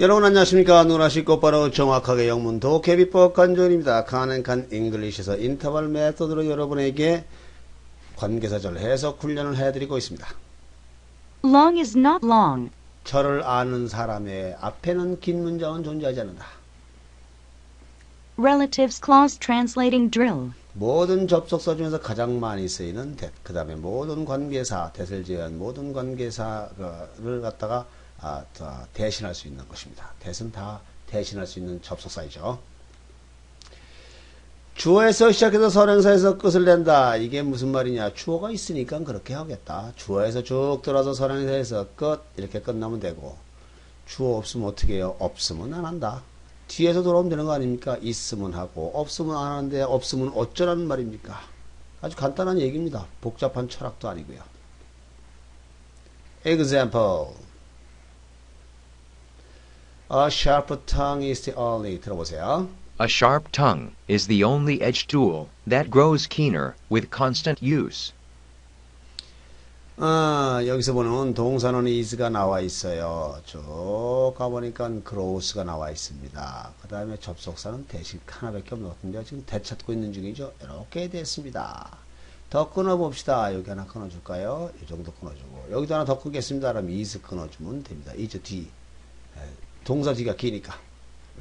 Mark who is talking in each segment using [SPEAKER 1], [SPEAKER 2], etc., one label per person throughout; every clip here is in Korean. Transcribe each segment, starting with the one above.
[SPEAKER 1] 여러분 안녕하십니까 누나시 곧바로 정확하게 영문 도케비법 간조입니다 가능한 잉글리시에서 인터벌 메소드로 여러분에게 관계사절 해석 훈련을 해드리고 있습니다
[SPEAKER 2] Long is not long.
[SPEAKER 1] 저를 아는 사람의 앞에는 긴 문장은 존재하지 않는다
[SPEAKER 2] Relatives clause translating drill.
[SPEAKER 1] 모든 접속사 중에서 가장 많이 쓰이는 that 그 다음에 모든 관계사 that을 제외한 모든 관계사를 갖다가 아, 다 대신할 수 있는 것입니다. that은 다 대신할 수 있는 접속사이죠. 주어에서 시작해서 선행사에서 끝을 낸다. 이게 무슨 말이냐? 주어가 있으니까 그렇게 하겠다. 주어에서 쭉 들어서 선행사에서 끝 이렇게 끝나면 되고 주어 없으면 어떻게 해요? 없으면 안 한다. 뒤에서 돌아오면 되는 거 아닙니까? 있으면 하고 없으면 안 하는데 없으면 어쩌라는 말입니까? 아주 간단한 얘기입니다. 복잡한 철학도 아니고요. Example. A sharp tongue is the only. 들어보세요.
[SPEAKER 3] A sharp tongue is the only edge tool that grows keener with constant use.
[SPEAKER 1] 아, 여기서 보는 동사는 is가 나와 있어요. 쭉 가보니까 grows가 나와 있습니다. 그 다음에 접속사는 대신 하나밖에 없는 것 같은데 지금 되찾고 있는 중이죠. 이렇게 됐습니다. 더 끊어봅시다. 여기 하나 끊어줄까요? 이 정도 끊어주고 여기도 하나 더 끊겠습니다. 그럼 is 끊어주면 됩니다. is 뒤 에, 동사 뒤가 기니까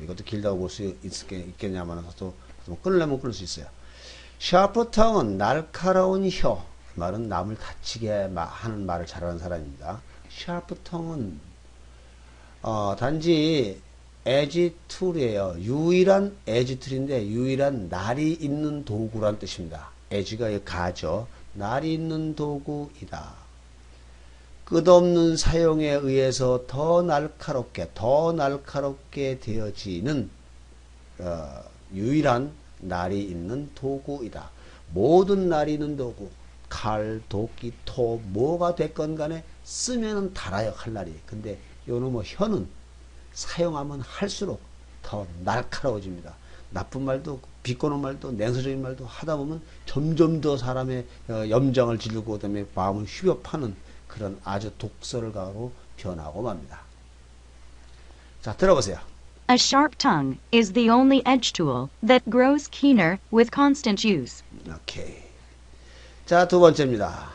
[SPEAKER 1] 이것도 길다고 볼 수 있겠냐면 또 끊으려면 끊을 수 있어요. 샤프 텅은 날카로운 혀 말은 남을 다치게 하는 말을 잘하는 사람입니다. 샤프 텅은 어, 단지 에지 툴이에요. 유일한 에지 툴인데 유일한 날이 있는 도구란 뜻입니다. 에지가 가죠. 날이 있는 도구이다. 끝없는 사용에 의해서 더 날카롭게 더 날카롭게 되어지는 어, 유일한 날이 있는 도구이다. 모든 날이 있는 도구 칼, 도끼, 토, 뭐가 됐건 간에 쓰면은 달아요, 칼날이. 근데 요놈의 뭐 혀는 사용하면 할수록 더 날카로워집니다. 나쁜 말도, 비꼬는 말도, 냉소적인 말도 하다 보면 점점 더 사람의 어, 염장을 지르고, 그 다음에 마음을 휘벼 파는 그런 아주 독설을 가로 변하고 맙니다. 자, 들어보세요.
[SPEAKER 2] A sharp tongue is the only edge tool that grows keener with constant use.
[SPEAKER 1] 오케이. 자, 두 번째입니다.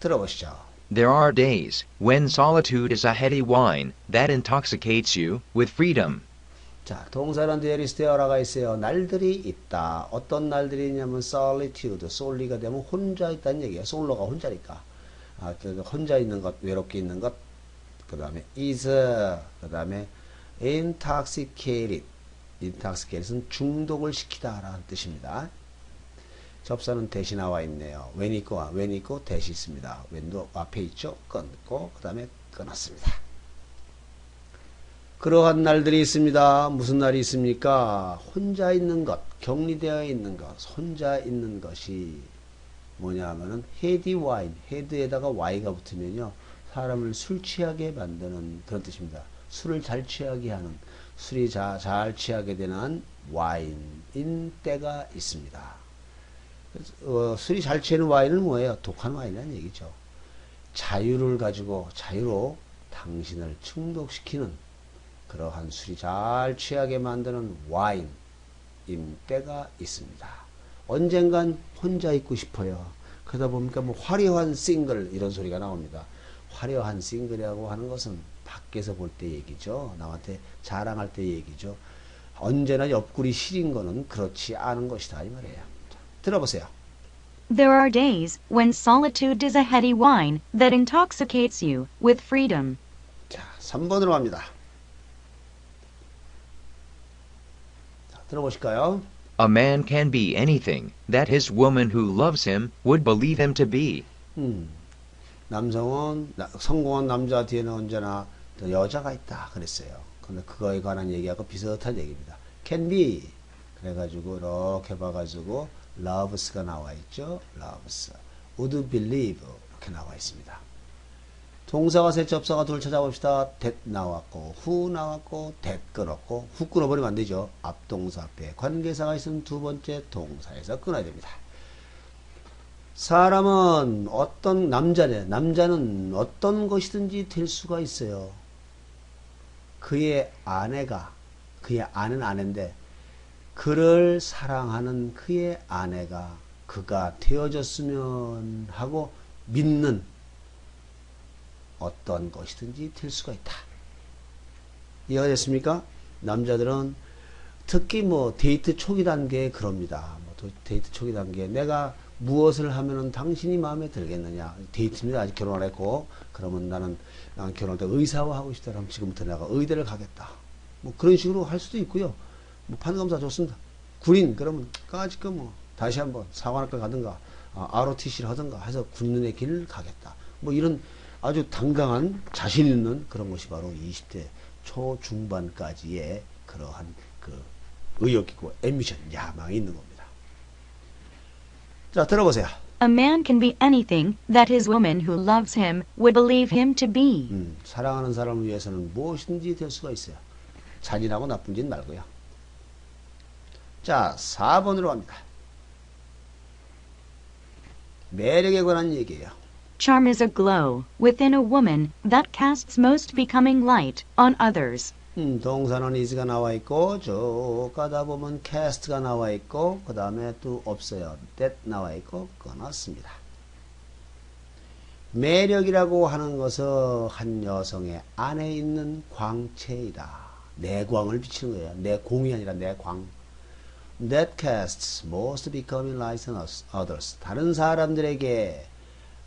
[SPEAKER 1] 들어보시죠.
[SPEAKER 3] There are days when solitude is a heady wine that intoxicates you with freedom.
[SPEAKER 1] 자, there is there가 있어요. 날들이 있다. 어떤 날들이 있냐면 solitude, sol리가 되면 혼자 있다는 얘기예요. 솔로가 혼자니까. 아, 그 혼자 있는 것, 외롭게 있는 것. 그 다음에 is, 그 다음에 intoxicated. intoxicated은 중독을 시키다 라는 뜻입니다. 접사는 대시 나와 있네요. when 있고, when 있고 대시 있습니다. when도 앞에 있죠. 끊고, 그 다음에 끊었습니다. 그러한 날들이 있습니다. 무슨 날이 있습니까? 혼자 있는 것, 격리되어 있는 것, 혼자 있는 것이 뭐냐 하면은 헤디 와인, 헤드에다가 Y가 붙으면요. 사람을 술 취하게 만드는 그런 뜻입니다. 술을 잘 취하게 하는, 술이 자, 잘 취하게 되는 와인인 때가 있습니다. 어, 술이 잘 취하는 와인은 뭐예요? 독한 와인이라는 얘기죠. 자유를 가지고 자유로 당신을 충독시키는 그러한 술이 잘 취하게 만드는 와인인 때가 있습니다. 언젠간 혼자 있고 싶어요. 그러다 보니까 뭐 화려한 싱글 이런 소리가 나옵니다. 화려한 싱글이라고 하는 것은 밖에서 볼 때 얘기죠. 남한테 자랑할 때 얘기죠. 언제나 옆구리 시린 거는 그렇지 않은 것이다 이 말이에요. 자, 들어보세요.
[SPEAKER 2] There are days when solitude is a heady wine that intoxicates you with freedom.
[SPEAKER 1] 자, 3번으로 갑니다. 자, 들어보실까요?
[SPEAKER 3] A man can be anything that his woman who loves him would believe him to be.
[SPEAKER 1] 음, 남성은 나- 성공한 남자 뒤에는 언제나 또 여자가 있다 그랬어요. 근데 그거에 관한 얘기하고 비슷한 얘기입니다. can be 그래가지고 이렇게 봐가지고 loves가 나와 있죠. loves would believe 이렇게 나와 있습니다. 동사가 셋 접사가 둘 찾아봅시다. that 나왔고 who 나왔고 that 끊었고 who 끊어버리면 안 되죠. 앞동사 앞에 관계사가 있으면 두 번째 동사에서 끊어야 됩니다. 사람은 어떤 남자래. 남자는 어떤 것이든지 될 수가 있어요. 그의 아내가 그의 아는 아내인데 그를 사랑하는 그의 아내가 그가 되어졌으면 하고 믿는 어떤 것이든지 될 수가 있다. 이해가 됐습니까? 남자들은 특히 뭐 데이트 초기 단계에 그럽니다. 뭐 데이트 초기 단계에 내가 무엇을 하면은 당신이 마음에 들겠느냐. 데이트입니다. 아직 결혼 안 했고. 그러면 나는, 나는 결혼할 때 의사와 하고 싶다. 그럼 지금부터 내가 의대를 가겠다. 뭐 그런 식으로 할 수도 있고요. 뭐 판검사 좋습니다. 군인, 그러면 까짓 거 뭐 다시 한번 사관학과 가든가, 아, ROTC를 하든가 해서 군인의 길을 가겠다. 뭐 이런 아주 당당한 자신 있는 그런 것이 바로 20대 초중반까지의 그러한 그 의욕이고 앰비션, 야망이 있는 겁니다. 자, 들어보세요.
[SPEAKER 2] A man can be anything that his woman who loves him would believe him to be.
[SPEAKER 1] 음, 사랑하는 사람을 위해서는 무엇이든지 될 수가 있어요. 잔인하고 나쁜 짓 말고요. 자, 4번으로 갑니다. 매력에 관한 얘기예요.
[SPEAKER 2] Charm is a glow within a woman that casts most becoming light on others.
[SPEAKER 1] 음, 동사는 is가 나와 있고 쭉 가다 보면 cast가 나와 있고 그 다음에 또 없어요. that 나와 있고 끊었습니다. 매력이라고 하는 것은 한 여성의 안에 있는 광채이다. 내광을 비치는 거예요. 내 공이 아니라 내 광. That casts most becoming light on others. 다른 사람들에게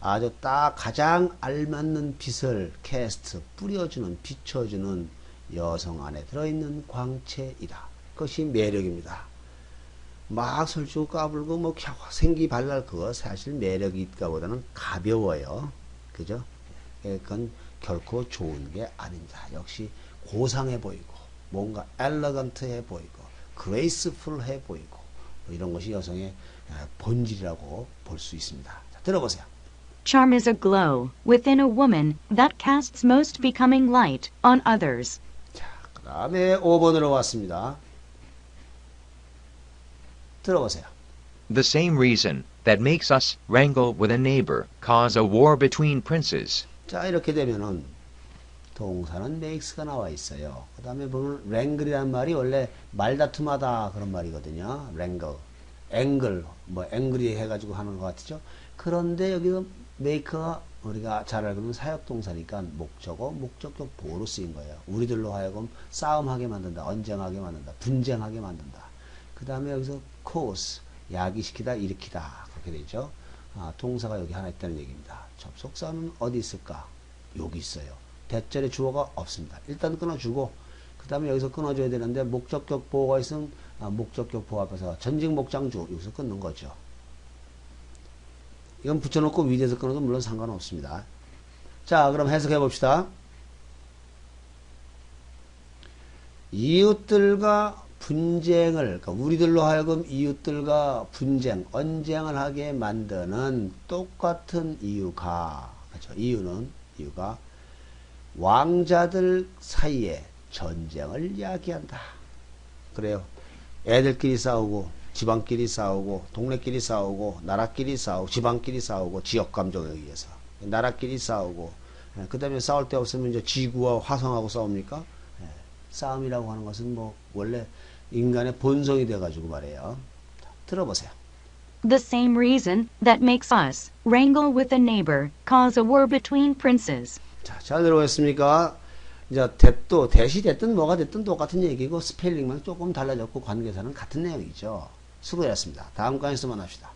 [SPEAKER 1] 아주 딱 가장 알맞는 빛을 cast 뿌려주는 비춰주는 여성 안에 들어있는 광채이다. 그것이 매력입니다. 막 설주고 까불고 뭐 생기 발랄 그거 사실 매력이 있다보다는 가벼워요. 그죠? 그건 결코 좋은 게 아닙니다. 역시 고상해 보이고 뭔가 엘러건트해 보이고 그레이스풀해 보이고 뭐 이런 것이 여성의 본질이라고 볼 수 있습니다. 자, 들어보세요.
[SPEAKER 2] Charm is a glow within a woman that casts most becoming light on others.
[SPEAKER 1] 자, 그 다음에 5번으로 왔습니다. 들어보세요.
[SPEAKER 3] The same reason that makes us wrangle with a neighbor, cause a war between princes.
[SPEAKER 1] 자, 이렇게 되면은 동사는 makes가 나와 있어요. 그 다음에 보면 wrangle이라는 말이 원래 말다툼하다 그런 말이거든요. wrangle. angle, 뭐 angry 해가지고 하는 것 같죠. 그런데 여기서 make가 우리가 잘 알고 있는 사역동사니까 목적어, 목적격 보호로 쓰인 거예요. 우리들로 하여금 싸움하게 만든다, 언쟁하게 만든다, 분쟁하게 만든다. 그 다음에 여기서 cause, 야기시키다, 일으키다. 그렇게 되죠. 아, 동사가 여기 하나 있다는 얘기입니다. 접속사는 어디 있을까? 여기 있어요. 대절의 주어가 없습니다. 일단 끊어주고, 그 다음에 여기서 끊어줘야 되는데, 목적격 보호가 있으면, 아, 목적격 보호 앞에서 전직 목장주, 여기서 끊는 거죠. 이건 붙여놓고 위에서 끊어도 물론 상관없습니다. 자, 그럼 해석해 봅시다. 이웃들과 분쟁을, 그러니까 우리들로 하여금 이웃들과 분쟁, 언쟁을 하게 만드는 똑같은 이유가, 그렇죠. 이유는, 이유가 왕자들 사이에 전쟁을 이야기한다. 그래요. 애들끼리 싸우고, 지방끼리 싸우고, 동네끼리 싸우고, 나라끼리 싸우고, 지방끼리 싸우고, 지역 감정에 의해서. 나라끼리 싸우고, 그 다음에 싸울 데 없으면 이제 지구와 화성하고 싸웁니까? 예, 싸움이라고 하는 것은 뭐, 원래 인간의 본성이 돼가지고 말이에요. 들어보세요.
[SPEAKER 2] The same reason that makes us wrangle with a neighbor, cause a war between princes.
[SPEAKER 1] 자, 잘 들어보셨습니까? 이제 대도 대시 됐든 뭐가 됐든 똑같은 얘기고 스펠링만 조금 달라졌고 관계사는 같은 내용이죠. 수고하셨습니다. 다음 강의에서 만납시다.